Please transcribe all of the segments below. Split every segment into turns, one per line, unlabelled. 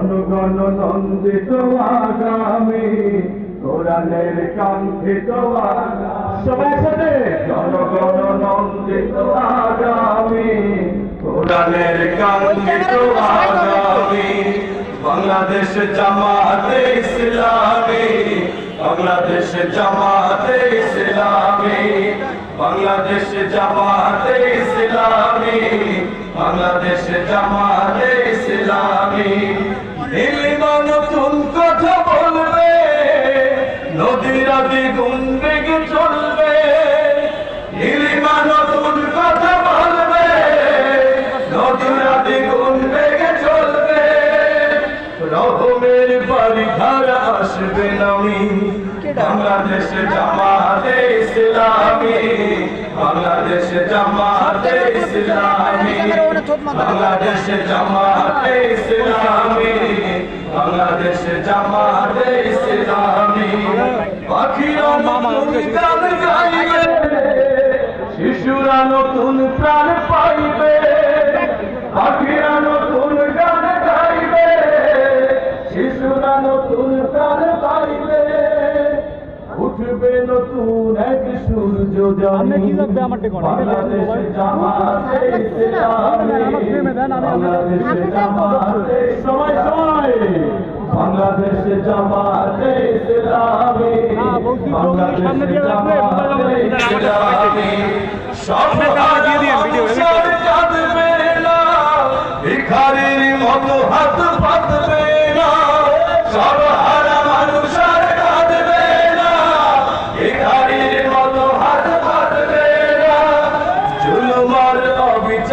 জনগণ নন্দিত আগামী কোরআনের কাঙ্ক্ষিত সবাই সাথে জনগণ নন্দিত আগামী কোরআনের কাঙ্ক্ষিত আগামী বাংলাদেশ জামাতে ইসলামী বাংলাদেশ জামাতে ইসলামী বাংলাদেশ জামাতে ইসলামী বাংলাদেশ জামাতে ইসলামী। নীলিমা নতুন কথা বলবে। নদীর আদি বেগে চলবে। নীলিমা নতুন কথা বলবে। নদীর আদি বেগে চলবে। রহমের বাড়ি ধারা আসবে নামি। বাংলাদেশে জামাতে ইসলামী। বাংলাদেশে জামাতে ইসলামী। বাংলাদেশে জামাতে ইসলামী। বাংলাদেশে জামাতে ইসলামী। পাখিরা নতুন উঠবে নতুন এক সূর্য জানি
কি লাগবে আমার টেকন?
বাংলাদেশে জামাতে ইসলামী বাংলাদেশে জামাতে ইসলামী বাংলাদেশে জামাতে ইসলামী সব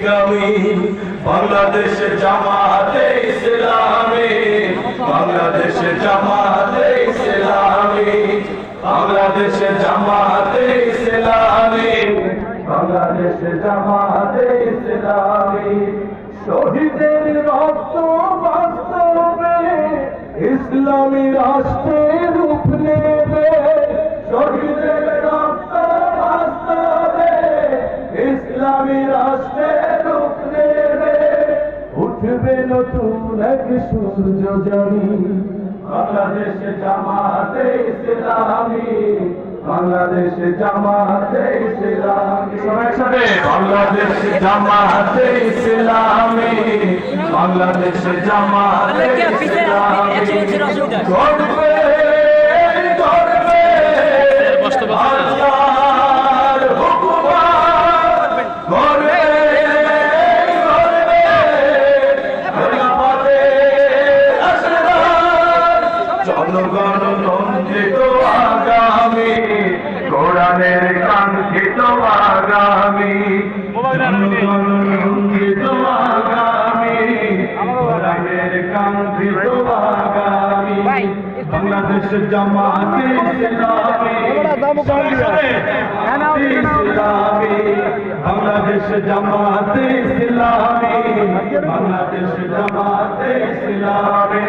মুক্তিকামী বাংলাদেশে জামাতে ইসলামী, বাংলাদেশে জামাতে ইসলামী, বাংলাদেশে জামাতে ইসলামী, বাংলাদেশে জামাতে ইসলামী, শহীদের রক্ত এক সূর্য জানি। বাংলাদেশে জামাতে ইসলামী বাংলাদেশে জামাতে ইসলামী। বাংলাদেশে জামাতে ইসলামী বাংলাদেশে জামাতে ইসলামী। কোরআনের কাঙ্ক্ষিত আগামী কাঙ্ক্ষিত আগামী বাংলাদেশ জামাতে ইসলামী ইসলামী বাংলাদেশ জামাতে ইসলামী বাংলাদেশ জামাতে ইসলামী